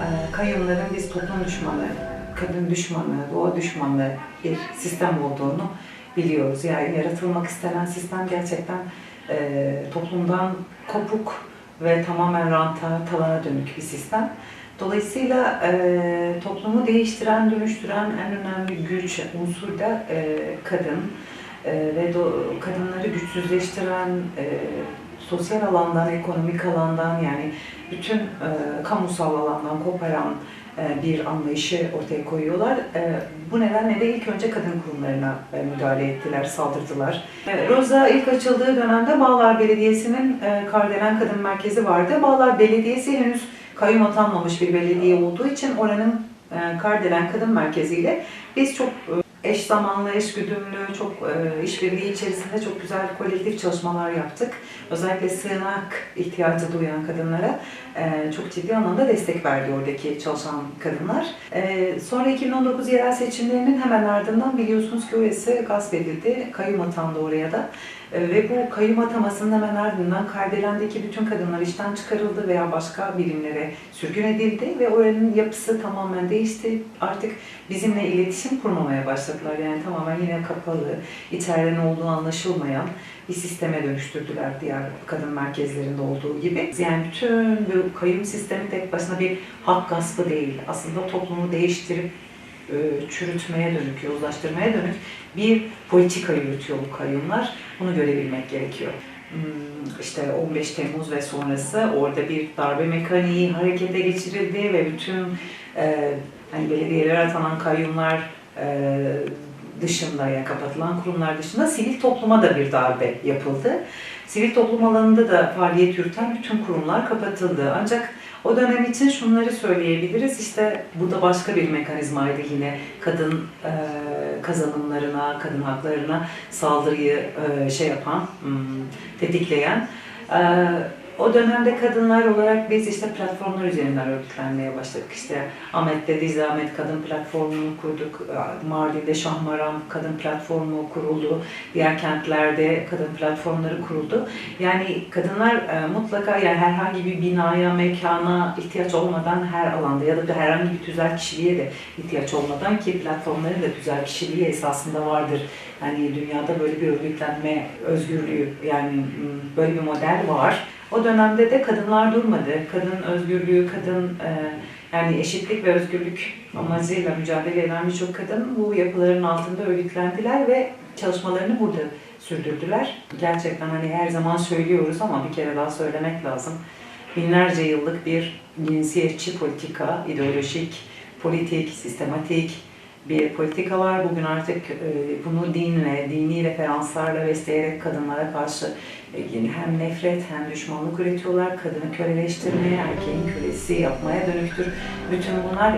e, kayyumların biz toplum düşmanı, kadın düşmanı, doğa düşmanı bir sistem olduğunu biliyoruz. Yani yaratılmak istenen sistem gerçekten e, toplumdan kopuk ve tamamen ranta, talana dönük bir sistem. Dolayısıyla e, toplumu değiştiren, dönüştüren en önemli güç unsur da e, kadın E, ve do, kadınları güçsüzleştiren e, sosyal alandan, ekonomik alandan yani bütün e, kamusal alandan koparan e, bir anlayışı ortaya koyuyorlar. E, bu nedenle de ilk önce kadın kurumlarına e, müdahale ettiler, saldırdılar. E, Roza ilk açıldığı dönemde Bağlar Belediyesi'nin e, Kardelen Kadın Merkezi vardı. Bağlar Belediyesi henüz kayyum atanmamış bir belediye olduğu için oranın e, Kardelen Kadın Merkezi ile biz çok e, eş zamanlı, eş güdümlü, çok e, işbirliği içerisinde çok güzel kolektif çalışmalar yaptık. Özellikle sığınak ihtiyacı duyan kadınlara e, çok ciddi anlamda destek verdi oradaki çalışan kadınlar. E, sonra 2019 yerel seçimlerinin hemen ardından biliyorsunuz ki orası gasp edildi. Kayyum atandı oraya da. Ve bu kayyum atamasının hemen ardından Kardelen'deki bütün kadınlar işten çıkarıldı veya başka birimlere sürgün edildi ve oranın yapısı tamamen değişti. Artık bizimle iletişim kurmamaya başladılar. Yani tamamen yine kapalı, içeride ne olduğu anlaşılmayan bir sisteme dönüştürdüler diğer kadın merkezlerinde olduğu gibi. Yani bütün bu kayyum sistemi tek başına bir hak gaspı değil. Aslında toplumu değiştirip e, çürütmeye dönük, yozlaştırmaya dönük bir politika yürütüyor bu kayyumlar. Bunu görebilmek gerekiyor. Hmm, İşte 15 Temmuz ve sonrası orada bir darbe mekaniği harekete geçirildi ve bütün e, hani belediyelere atanan kayyumlar dışında ya kapatılan kurumlar dışında sivil topluma da bir darbe yapıldı. Sivil toplum alanında da faaliyet yürüten bütün kurumlar kapatıldı. Ancak o dönem için şunları söyleyebiliriz. İşte bu da başka bir mekanizmaydı yine kadın e, kazanımlarına, kadın haklarına saldırıyı e, şey yapan, hmm, tetikleyen. E, o dönemde kadınlar olarak biz işte platformlar üzerinden örgütlenmeye başladık. İşte Ahmet'te Dizi Ahmet Kadın Platformu'nu kurduk. Mardin'de Şahmaran Kadın Platformu kuruldu. Diğer kentlerde kadın platformları kuruldu. Yani kadınlar e, mutlaka yani herhangi bir binaya, mekana ihtiyaç olmadan her alanda ya da bir herhangi bir tüzel kişiliğe de ihtiyaç olmadan ki platformların da tüzel kişiliği esasında vardır. Yani dünyada böyle bir örgütlenme özgürlüğü yani m, böyle bir model var. O dönemde de kadınlar durmadı. Kadın özgürlüğü, kadın e, yani eşitlik ve özgürlük amacıyla mücadele eden birçok kadın bu yapıların altında örgütlendiler ve çalışmalarını burada sürdürdüler. Gerçekten hani her zaman söylüyoruz ama bir kere daha söylemek lazım. Binlerce yıllık bir cinsiyetçi politika, ideolojik, politik, sistematik bir politika var. Bugün artık e, bunu dinle, dini referanslarla besleyerek kadınlara karşı e, hem nefret hem düşmanlık üretiyorlar. Kadını köleleştirmeye, erkeğin kölesi yapmaya dönüktür. Bütün bunlar